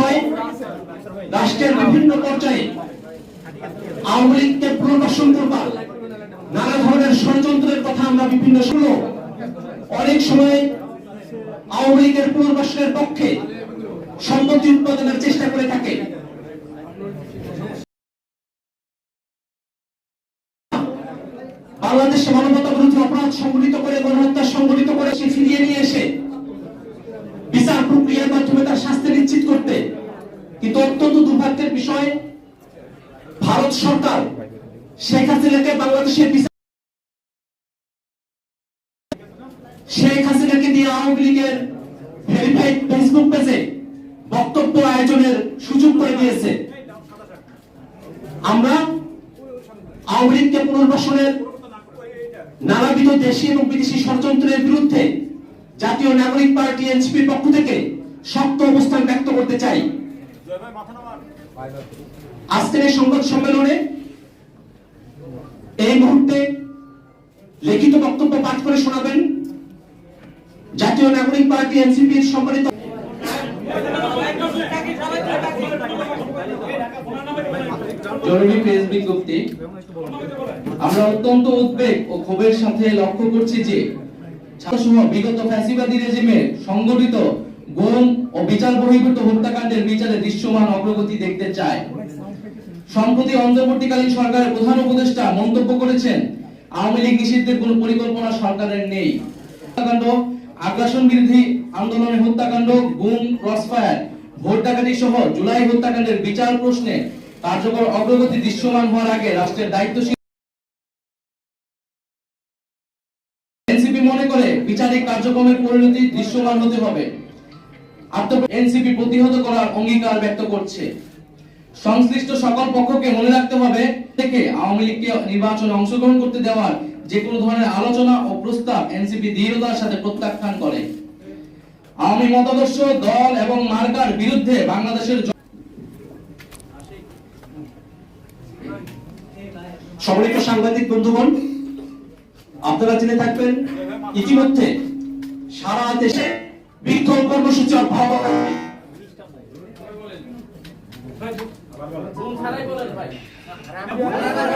বিষয় রাষ্ট্রের বিভিন্ন পর্যায়ে আওয়ামী লীগকে পুনর্বাসন করবার নানা ধরনের ষড়যন্ত্রের কথা আমরা বিভিন্ন শুনো। অনেক সময় আওয়ামী লীগের পুনর্বাসনের পক্ষে সম্পত্তি উৎপাদনের চেষ্টা করে থাকে। বাংলাদেশে মানবতা বিরোধী অপরাধ সংগঠিত করে, গণহত্যা সংগঠিত করে সে ফিরিয়ে নিয়ে এসে বিচার প্রক্রিয়ার মাধ্যমে তার শাস্তি নিশ্চিত করতে কিন্তু অত্যন্ত দুর্ভাগ্যের বিষয়, ভারত সরকার শেখ হাসিনাকে বাংলাদেশের শেখ হাসিনাকে দিয়ে আওয়ামী লীগের ভেরিফাইড ফেসবুক পেজে বক্তব্য আয়োজনের সুযোগ করে দিয়েছে। আমরা আওয়ামী লীগকে পুনর্বাসনের নানাবিধ দেশি এবং বিদেশি ষড়যন্ত্রের বিরুদ্ধে জাতীয় নাগরিক পার্টি এনসিপির পক্ষ থেকে শক্ত অবস্থান ব্যক্ত করতে চাই। আজকের এই সংবাদ সম্মেলনে এই মুহূর্তে লিখিত বক্তব্য পাঠ করে শোনাবেন জাতীয় নাগরিক পার্টি এনসিপির সম্মানিত আমরা অত্যন্ত উদ্বেগ ও ক্ষোভের সাথে লক্ষ্য করছি যে বিগত ফ্যাসিবাদী সংগঠিত গুম ও বিচার বহির্ভূত হত্যাকাণ্ডের বিচারে দৃশ্যমান অগ্রগতি দেখতে চায়। সম্প্রতি অন্তর্বর্তীকালীন সরকারের প্রধান উপদেষ্টা মন্তব্য করেছেন, আওয়ামী লীগ নিষিদ্ধের কোনো পরিকল্পনা সরকারের নেই। হত্যাকাণ্ড, আগ্রাসন বিরোধী আন্দোলনে হত্যাকাণ্ড, গুম, ক্রসফায়ার, ভোট ডাকাতি সহ জুলাই হত্যাকাণ্ডের বিচার প্রশ্নে কার্যকর অগ্রগতি দৃশ্যমান হওয়ার আগে রাষ্ট্রের দায়িত্বশীল এনসিপি মনে করে বিচারিক কার্যক্রমের পরিণতি দৃশ্যমান হতে হবে। এনসিপি প্রতিহত করার অঙ্গীকার ব্যক্ত করছে। সংশ্লিষ্ট সকল পক্ষকে মনে রাখতে হবে থেকে আওয়ামী লীগকে নির্বাচনে অংশগ্রহণ করতে দেওয়ার যে কোনো ধরনের আলোচনা ও প্রস্তাব এনসিপি দৃঢ়তার সাথে প্রত্যাখ্যান করে। আওয়ামী মতাদর্শ, দল এবং মার্কার বিরুদ্ধে বাংলাদেশের সম্মানিত সাংবাদিক বন্ধুগণ, আপনারা জেনে থাকবেন, ইতিমধ্যে সারা দেশে বিক্ষোভ কর্মসূচি অব্যাহত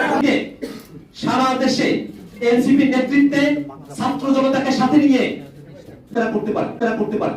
থাকবে সারা দেশে এনসিপি নেতৃত্বে ছাত্র জনতাকে সাথে নিয়ে তারা করতে পারে তারা করতে পারে।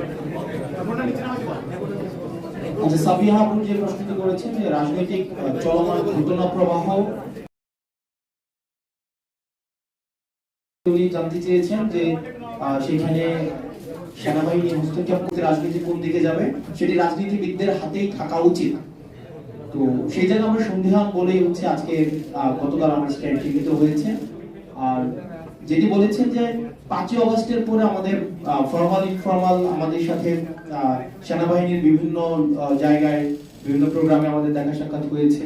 হাতেই থাকা উচিত। তো সেই জায়গায় আমরা সন্দেহান বলেই হচ্ছে আজকে গতকাল আমার স্ট্যান্ড হয়েছে। আর যেটি বলেছেন যে পাঁচই অগস্টের পরে আমাদের ফর্মাল ইনফর্মাল আমাদের সাথে সেনাবাহিনীর বিভিন্ন জায়গায় বিভিন্ন প্রোগ্রামে আমাদের দেখা সাক্ষাৎ হয়েছে।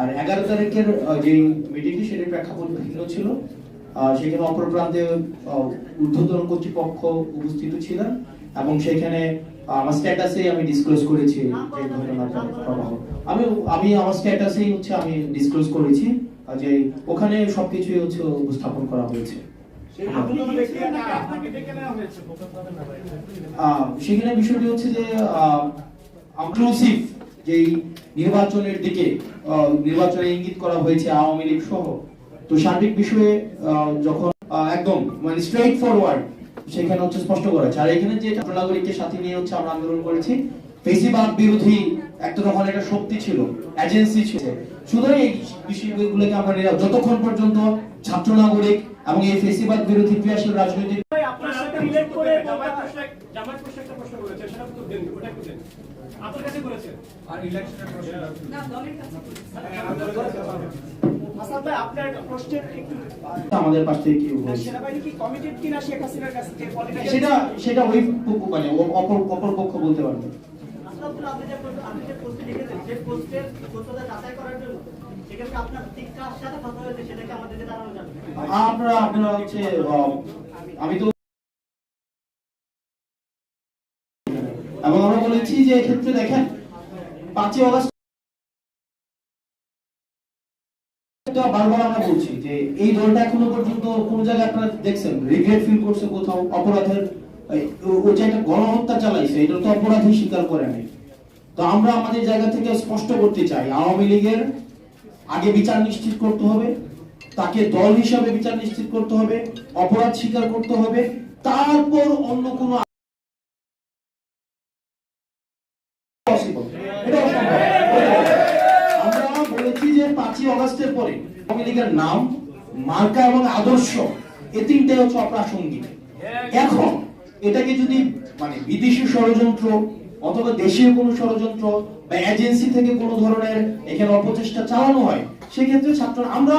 আর এগারো তারিখের যে মিটিংটি সেটির প্রেক্ষাপট ভিন্ন ছিল। সেখানে অপর প্রান্তে ঊর্ধ্বতন কর্তৃপক্ষ উপস্থিত ছিলেন এবং সেখানে আমার স্ট্যাটাসে আমি ডিসক্লোজ করেছি আমি আমি আমার স্ট্যাটাসেই হচ্ছে আমি ডিসক্লোজ করেছি, যে ওখানে সবকিছুই হচ্ছে উপস্থাপন করা হয়েছে। সেখানে বিষয়টি হচ্ছে যে ইনক্লুসিভ যেই নির্বাচনের দিকে নির্বাচনে ইঙ্গিত করা হয়েছে আওয়ামী লীগ সহ। তো সার্বিক বিষয়ে যখন একদম মানে স্ট্রেট ফরওয়ার্ড সেখানে হচ্ছে স্পষ্ট করা আর এখানে যে নাগরিককে সাথে নিয়ে হচ্ছে আমরা আন্দোলন করেছি বিরোধী একটা তখন একটা শক্তি ছিল এজেন্সি ছিল। সুতরাং এই বিষয়গুলোকে আমরা যতক্ষণ পর্যন্ত ছাত্র নাগরিক এবং এই ফেসিবাদ বিরোধী ক্রিয়াশীল রাজনৈতিক প্রশ্নের একটু আমাদের পাশ থেকে কেউ বলছে। সেনাবাহিনী কি কমিটেড কিনা শেখ হাসিনার কাছে? যে political- সেটা সেটা ওই মানে অপর অপর পক্ষ বলতে পারবে। আপনি যে পোস্ট- আপনি যে পোস্টে লিখেছেন সেই পোস্টের করার জন্য সেক্ষেত্রে আপনার হচ্ছে আমি তো এবং আমরা বলেছি যে এক্ষেত্রে দেখেন, পাঁচই অগস্ট আমরা এই এখনও পর্যন্ত কোন জায়গায় আপনারা দেখছেন ফিল করছে কোথাও, অপরাধের ও- গণহত্যা চালাইছে, এটা তো স্বীকার তো আমরা আমাদের জায়গা থেকে স্পষ্ট করতে চাই, আওয়ামী লীগের আগে বিচার নিশ্চিত করতে হবে, তাকে দল হিসাবে বিচার নিশ্চিত করতে হবে, অপরাধ স্বীকার করতে হবে, তারপর অন্য কোনো। আমরা বলেছি যে পাঁচই অগস্টের পরে আওয়ামী লীগের নাম, মার্কা এবং আদর্শ, এ তিনটাই হচ্ছে অপ্রাসঙ্গিক এখন এটাকে যদি মানে বিদেশি ষড়যন্ত্র অথবা দেশীয় কোনো ষড়যন্ত্র বা এজেন্সি থেকে কোনো ধরনের এখানে অপচেষ্টা চালানো হয়, সেক্ষেত্রে ছাত্র আমরা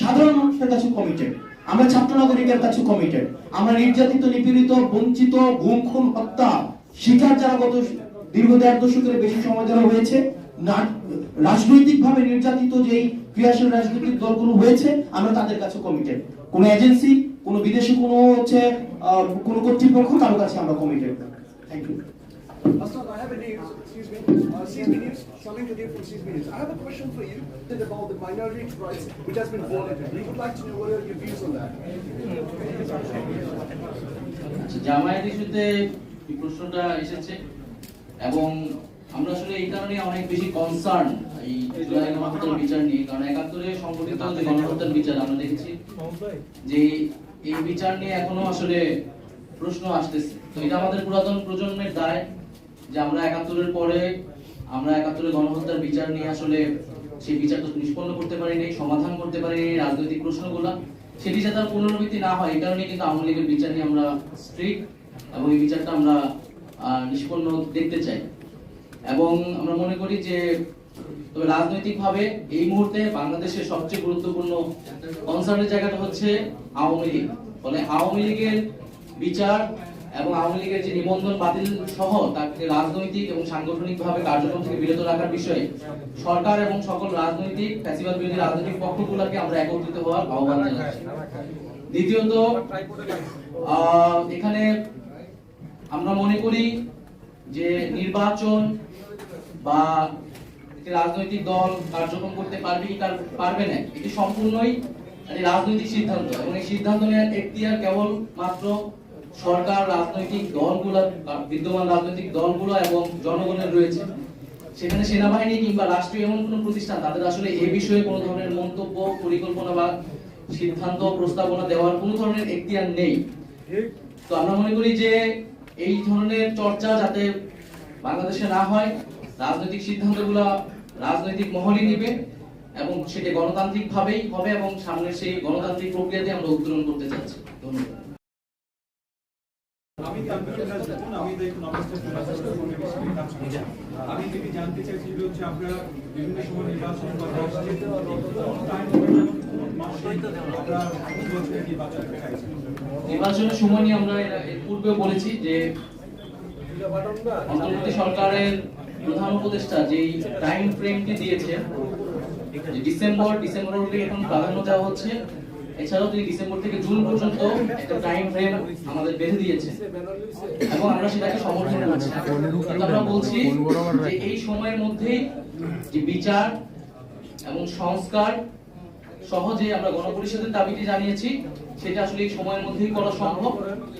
সাধারণ মানুষের কাছে কমিটেড আমরা ছাত্র নাগরিকের কাছে কমিটেড আমরা নির্যাতিত, নিপীড়িত, বঞ্চিত, গুম, খুন, হত্যা, শিকার যারা গত দীর্ঘ দেড় দশকের বেশি সময় ধরে হয়েছে রাজনৈতিক ভাবে নির্যাতিত যেই ক্রিয়াশীল রাজনৈতিক দলগুলো হয়েছে, আমরা তাদের কাছে কমিটেড কোন এজেন্সি কোন বিদেশি, কোন হচ্ছে কোন কর্তৃপক্ষ কারও কাছে আমরা committed thank you Asad, I have a news, excuse me, uh, CSB News, coming to you from CSB News. I have a question for you about the minority rights which has been violated. We would like to know what are your views on that. আচ্ছা, জামায়াত ইস্যুতে এই প্রশ্নটা এসেছে এবং আমরা আসলে এই কারণে অনেক বেশি কনসার্ন এই জুলাই গণহত্যার বিচার নিয়ে কারণ একাত্তরে সংগঠিত যে গণহত্যার বিচার আমরা দেখেছি যে এই বিচার নিয়ে এখনও আসলে প্রশ্ন আসতেছে তো এটা আমাদের পুরাতন প্রজন্মের দায় যে আমরা একাত্তরের পরে আমরা একাত্তরের গণহত্যার বিচার নিয়ে আসলে সেই বিচারটা নিষ্পন্ন করতে পারিনি, সমাধান করতে পারিনি, রাজনৈতিক প্রশ্নগুলো। সেটি যাতে পুনরাবৃত্তি না হয়, এই কারণে কিন্তু আওয়ামী লীগের বিচার নিয়ে আমরা স্ট্রিক্ট এবং এই বিচারটা আমরা নিষ্পন্ন দেখতে চাই। এবং আমরা মনে করি যে, তবে রাজনৈতিকভাবে এই মুহূর্তে বাংলাদেশের সবচেয়ে গুরুত্বপূর্ণ কনসার্নের জায়গাটা হচ্ছে আওয়ামী লীগ। ফলে আওয়ামী লীগের বিচার এবং আওয়ামী লীগের যে নিবন্ধন বাতিল সহ তাকে রাজনৈতিক এবং সাংগঠনিকভাবে কার্যক্রম থেকে বিরত রাখার বিষয়ে সরকার এবং সকল রাজনৈতিক, ফ্যাসিবাদ বিরোধী রাজনৈতিক পক্ষগুলোকে আমরা একত্রিত হওয়ার আহ্বান জানাচ্ছি। দ্বিতীয়ত এখানে আমরা মনে করি যে নির্বাচন বা রাজনৈতিক দল কার্যক্রম করতে পারবে কি পারবে না, এটি সম্পূর্ণই রাজনৈতিক সিদ্ধান্ত। এবং এই সিদ্ধান্ত নেওয়ার এখতিয়ার কেবল মাত্র সরকার, রাজনৈতিক দলগুলো, বিদ্যমান রাজনৈতিক দলগুলো এবং জনগণের রয়েছে, সেখানে সেনাবাহিনী কিংবা রাষ্ট্রীয় এমন কোনো প্রতিষ্ঠান, তাদের আসলে এ বিষয়ে কোনো ধরনের মন্তব্য, পরিকল্পনা বা সিদ্ধান্ত, প্রস্তাবনা দেওয়ার কোনো ধরনের এখতিয়ার নেই। তো আমরা মনে করি যে এই ধরনের চর্চা যাতে বাংলাদেশে না হয়, রাজনৈতিক সিদ্ধান্তগুলো রাজনৈতিক মহলই নেবে এবং সেটা গণতান্ত্রিক ভাবেই হবে এবং সামনের সেই গণতান্ত্রিক প্রক্রিয়াতে আমরা উত্তোলন করতে চাচ্ছি। ধন্যবাদ। আমি আমি আমি জানতে হচ্ছে আপনারা বিভিন্ন সময় নির্বাচন কথা আসছে নির্বাচনের সময় নিয়ে আমরা পূর্বে বলেছি যে অন্তর্বর্তী সরকারের প্রধান উপদেষ্টা যেই টাইম ফ্রেমটি দিয়েছে ডিসেম্বর ডিসেম্বরকে এখন প্রাধান্য দেওয়া হচ্ছে এছাড়াও তিনি ডিসেম্বর থেকে জুন পর্যন্ত একটা টাইম ফ্রেম আমাদের বেঁধে দিয়েছে এবং আমরা সেটাকে সমর্থন করছি। আমরা বলছি যে এই সময়ের মধ্যেই যে বিচার এবং সংস্কার সহজে আমরা গণপরিষদের দাবিটি জানিয়েছি, সেটা আসলে এই সময়ের মধ্যেই করা সম্ভব।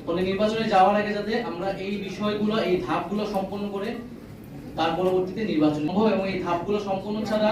ফলে নির্বাচনে যাওয়ার আগে যাতে আমরা এই বিষয়গুলো, এই ধাপগুলো সম্পন্ন করে তার পরবর্তীতে নির্বাচন সম্ভব। এবং এই ধাপগুলো সম্পন্ন ছাড়া